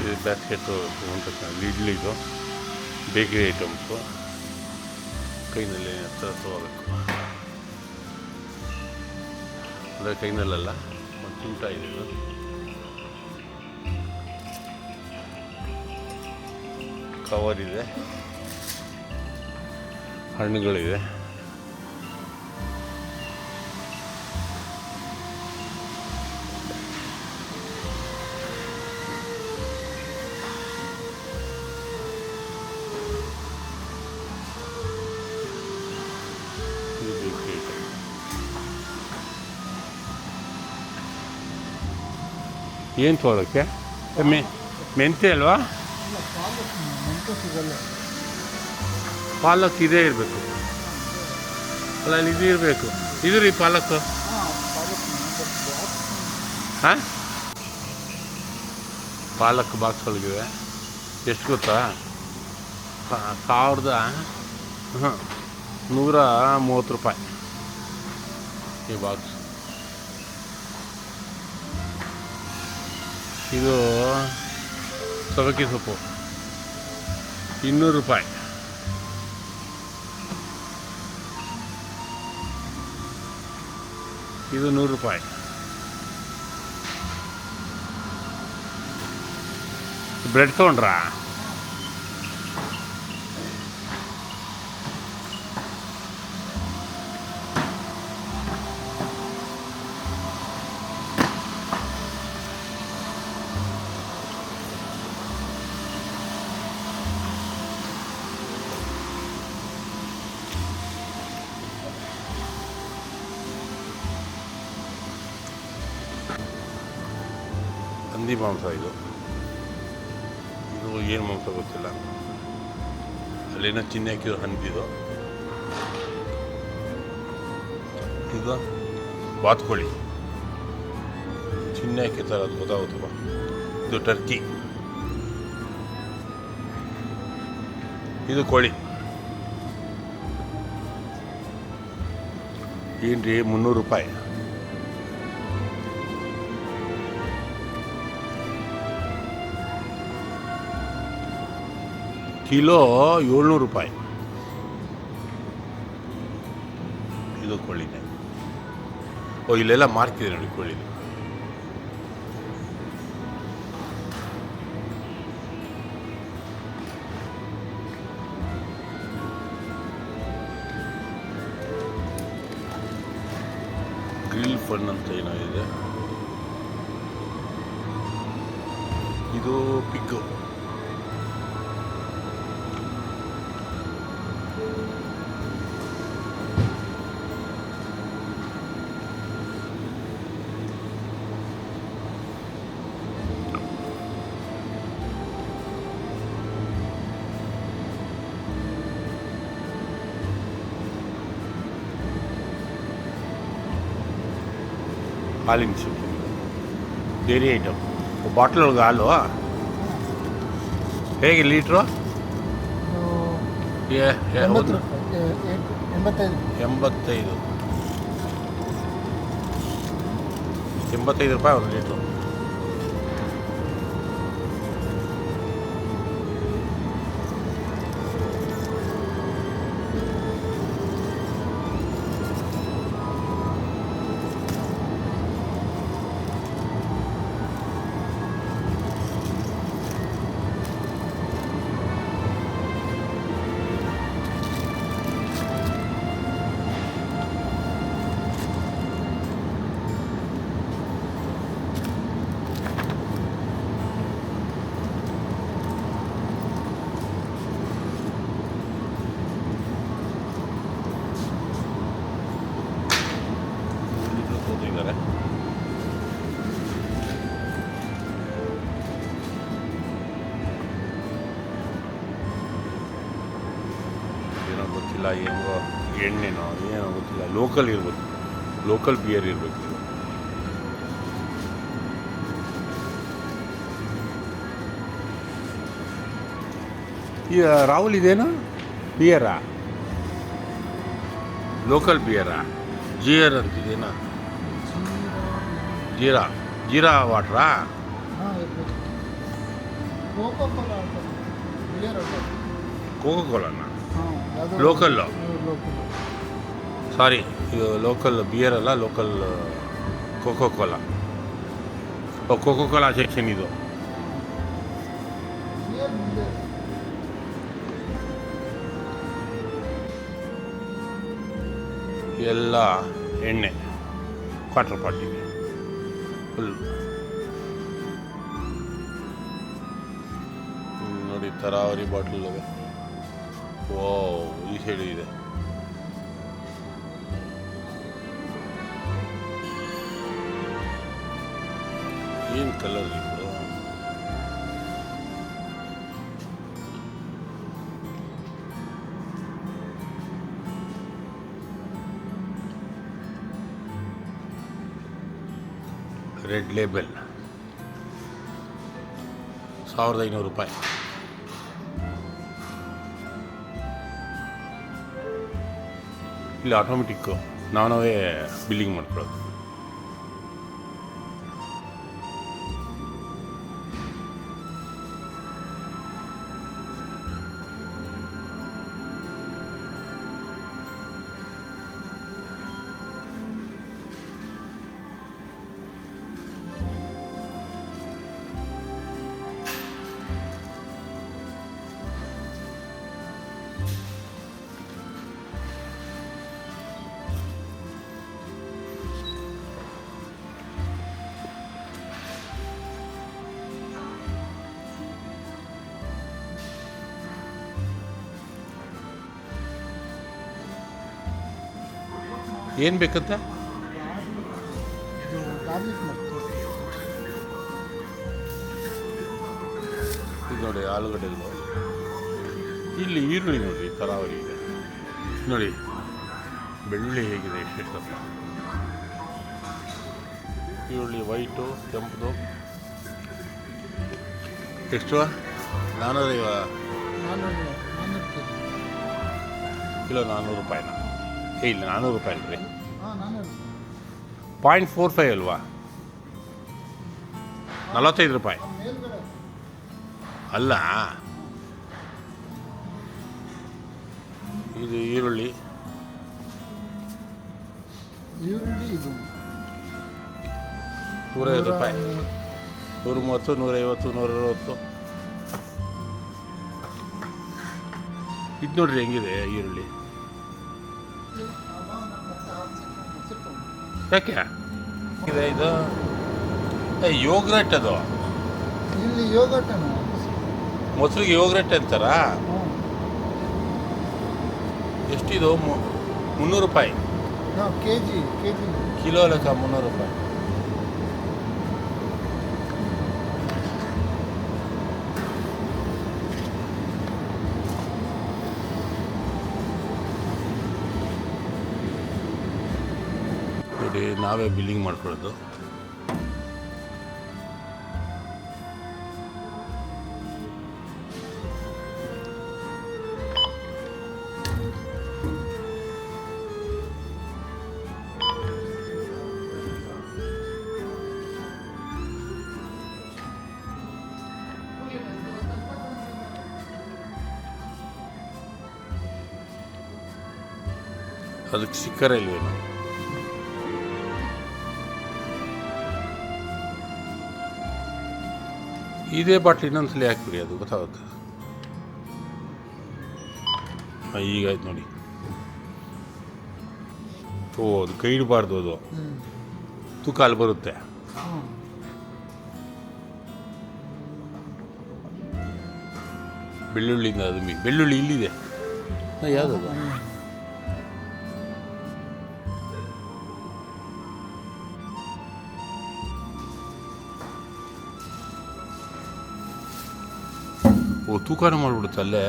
ಇದು ಬ್ಯಾಸ್ಕೆಟು ಉಂಟು ಇಡ್ಲಿದು bakery items ಕೈನಲ್ಲಿ ಹತ್ರ ತಗೋಬೇಕು ಅಂದರೆ ಕೈನಲ್ಲಲ್ಲ, ಒಂದು ಚಿಮಟ ಇದು ಕವರ್ ಇದೆ. ಹಣ್ಣುಗಳಿದೆ. ಏನು ತೋರೋಕ್ಕೆ ಮೆ ಮೆಂತೆ ಅಲ್ವಾ? ಪಾಲಕ್ ಇದೇ ಇರಬೇಕು. ಅಲ್ಲ ಇದು ಇರಬೇಕು. ಇದು ರೀ ಪಾಲಕ್. ಹಾಂ? ಪಾಲಕ್ ಬಾಕ್ಸ್ ಒಳಗಿದೆ ಎಷ್ಟು ಗೊತ್ತಾ? ಸಾವಿರದ ಹಾಂ ನೂರ ಮೂವತ್ತು ರೂಪಾಯಿ ಈ ಬಾಕ್ಸ್ ಇದು ಸೊರಗಿ ಸೊಪ್ಪು. ಇನ್ನೂರು ರೂಪಾಯಿ. ಇದು ನೂರು ರೂಪಾಯಿ. ಬ್ರೆಡ್ ತೊಗೊಂಡ್ರಾ? ಹಂದಿ ಮಾಂಸ ಇದು. ಇದು ಏನು ಮಾಂಸ ಗೊತ್ತಿಲ್ಲ. ಅಲ್ಲೇನೋ ಚಿನ್ನ ಹಾಕಿದ್ರು ಹಂದಿದು ಇದು ಬಾತ್ಕೋಳಿ. ಚಿನ್ನ ಹಾಕಿರ್ತಾರೆ ಅದು ಗೊತ್ತಾಗುತ್ತಪ್ಪ ಇದು ಟರ್ಕಿ. ಇದು ಕೋಳಿ. ಏನ್ರಿ ಮುನ್ನೂರು ರೂಪಾಯಿ. ಕಿಲೋ ಏಳ್ನೂರು ರೂಪಾಯಿ. ಇದು ಕೋಳಿ ಓ, ಇಲ್ಲೆಲ್ಲ ಮಾರ್ತಿದೆ ನೋಡಿ ಕೋಳಿ ಗ್ರಿಲ್ ಫನ್ ಅಂತ ಏನೋ ಇದೆ ಇದು ಪಿಗ್ಗು. ಹಾಲಿನ ಸೊಪ್ಪು ಡೈರಿ ಐಟಮ್ ಬಾಟ್ಲ್ ಒಳಗೆ ಹಾಲು? ಹೇಗೆ ಲೀಟ್ರು ಎಂಬತ್ತೈದು. ಎಂಬತ್ತೈದು. ರೂಪಾಯಿ ಒಂದು ಲೀಟ್ರ್ ಏನೋ ಗೊತ್ತಿಲ್ಲ ಹೆಂಗೋ ಎಣ್ಣೆನೋ ಏನೋ ಗೊತ್ತಿಲ್ಲ. ಲೋಕಲ್ ಇರ್ಬೇಕು ಲೋಕಲ್ ಬಿಯರ್ ಇರಬೇಕು. ಈ ರಾಹುಲ್ ಇದೇನು? ಬಿಯರಾ ಲೋಕಲ್ ಬಿಯರಾ ಜಿಯರ್ ಅಂತಿದೇನಾ ಜೀರಾ. ಜೀರಾ ವಾಟ್ರಾ ಕೋಕೋ ಕೋಲನ ಲೋಕಲ್ ಸಾರಿ ಇದು ಲೋಕಲ್ ಬಿಯರ್ ಅಲ್ಲ local Coca Cola oh Coca Cola section ಇದು. ಎಲ್ಲ ಎಣ್ಣೆ ಕ್ವಾರ್ಟರ್ ಪಾರ್ಟಿಗೆ ಫುಲ್ ನೋಡಿ, ತರಾವರಿ ಬಾಟ್ಲ್ ಇವೆ ಓ ಈ ಸೈಡು ಇದೆ ಏನು ಕಲರ್ ಇದು ರೆಡ್ ಲೇಬಲ್ ಸಾವಿರದ ಐನೂರು ರೂಪಾಯಿ. ಇಲ್ಲಿ ಆಟೋಮೆಟಿಕ್ಕು ನಾವೇ ಬಿಲ್ಲಿಂಗ್ ಮಾಡ್ಕೊಳ್ಳೋದು. ಏನು ಬೇಕಂತ? ಇದು ನೋಡಿ ಆಲೂಗಡ್ಡೆಗಳು ಇಲ್ಲಿ ಈರುಳ್ಳಿ ನೋಡಿ ತರಾವರಿ ಇದೆ. ನೋಡಿ ಬೆಳ್ಳುಳ್ಳಿ ಹೇಗಿದೆ ಎಷ್ಟೆಷ್ಟಪ್ಪ ಈರುಳ್ಳಿ ವೈಟು ಕೆಂಪುದು. ಎಷ್ಟು? ನಾನ್ನೂರ ಕಿಲೋ ನಾನ್ನೂರು ರೂಪಾಯಿನ? ಇಲ್ಲ ನಾನ್ನೂರು ರೂಪಾಯಿ ಅಲ್ರಿ. ಪಾಯಿಂಟ್ ಫೋರ್ ಫೈವ್ ಅಲ್ವಾ? ನಲವತ್ತೈದು ರೂಪಾಯಿ. ಅಲ್ಲ. ಇದು ಈರುಳ್ಳಿ. ನೂರೈವತ್ತು ರೂಪಾಯಿ ನೂರ ನೂರ ಮೂವತ್ತು ನೂರೈವತ್ತು ನೂರ ಅರವತ್ತು ಇದು ನೋಡ್ರಿ ಹೆಂಗಿದೆ ಈರುಳ್ಳಿ? ಯಾಕೆ? ಇದೆ ಇದು. ಏ ಯೋಗ್ರೆಟ್ ಅದು. ಇಲ್ಲಿ ಯೋಗಟ್ ಮೊಸರಿಗೆ ಯೋಗ್ರೆಟ್ ಅಂತಾರಾ? ಎಷ್ಟಿದು? ಮು- ಮುನ್ನೂರು ರೂಪಾಯಿ. ಹಾಂ K G K G kilo ಲೆಕ್ಕ ಮುನ್ನೂರು ರೂಪಾಯಿ. ನೋಡಿ ನಾವೇ ಬಿಲ್ಲಿಂಗ್ ಮಾಡ್ಕೊಳ್ಳೋದು. ಅದಕ್ಕೆ ಸಿಕ್ಕರ ಇಲ್ವೇನು? ಇದೇ ಬಾಟ್ಲಿ ಇನ್ನೊಂದ್ಸಲಿ ಹಾಕ್ಬಿಡಿ ಅದು, ಗೊತ್ತಾಗುತ್ತೆ. ಹಾಂ ಈಗ ನೋಡಿ. ಓ, ಅದು ಕೈ ಇಡಬಾರ್ದು ಅದು. ತೂಕ ಅಲ್ಲಿ ಬರುತ್ತೆ. ಬೆಳ್ಳುಳ್ಳಿಯಿಂದ ಅದು ಬೆಳ್ಳುಳ್ಳಿ ಇಲ್ಲಿದೆ. ಯಾವುದದು ಓ ತೂಕಾನು ಮಾಡಿಬಿಡುತ್ತಲ್ಲೇ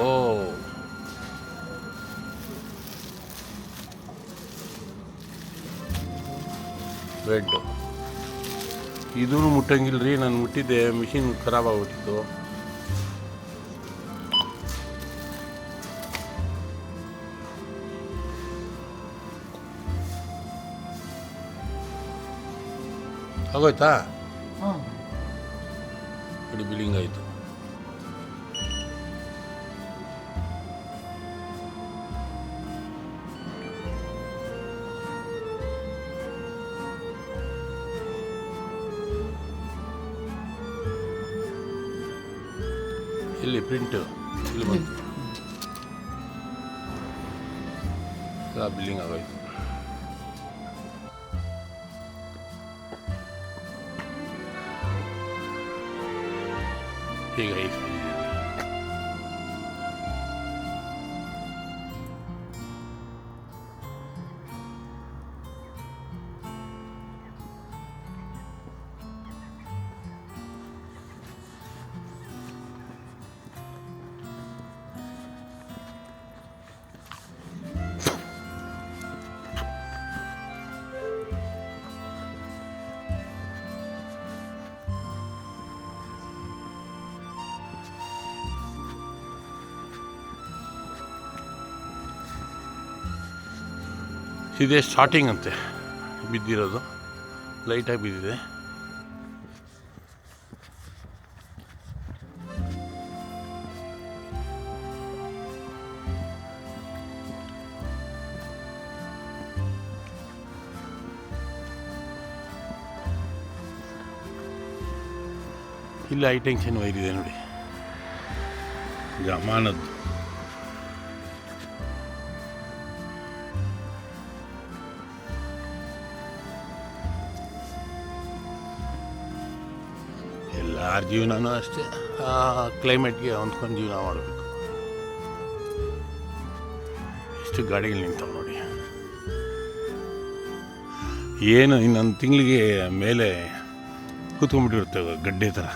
ಓ. ರೆಡ್ ಇದೂ ರೀ ನಾನು ಮುಟ್ಟಿದ್ದೆ ಮಿಷಿನ್ ಖರಾಬ್ ಆಗ್ಬಿಟ್ಟಿತ್ತು. ಆಗೋಯ್ತಾ? ಹಾಂ ನೋಡಿ ಬಿಲ್ಲಿಂಗ್ ಆಯಿತು ಎಲ್ಲಿ ಪ್ರಿಂಟ್ ಇಲ್ಲಿ ಬಂತು ಎಲ್ಲ ಬಿಲ್ಲಿಂಗ್ ಆಗೋಯ್ತು ಈಗ ಐದು ಇದೇ ಸ್ಟಾರ್ಟಿಂಗ್ ಅಂತೆ. ಬಿದ್ದಿರೋದು. ಲೈಟಾಗಿ ಬಿದ್ದಿದೆ. ಇಲ್ಲಿ ಐ ಟೆನ್ಷನ್ ನೋಡಿ. ಜಮಾನದ್ದು. ಎಲ್ಲರ ಜೀವನನೂ ಅಷ್ಟೇ. ಆ ಕ್ಲೈಮೇಟ್ಗೆ ಹೊಂದ್ಕೊಂಡು ಜೀವನ ಮಾಡಬೇಕು. ಎಷ್ಟು ಗಾಡಿಗಳು ನಿಂತವೆ ನೋಡಿ. ಏನು ಇನ್ನೊಂದು ತಿಂಗಳಿಗೆ ಮೇಲೆ ಕೂತ್ಕೊಂಡ್ಬಿಟ್ಟಿರುತ್ತೆ ಗಡ್ಡೆ ಥರ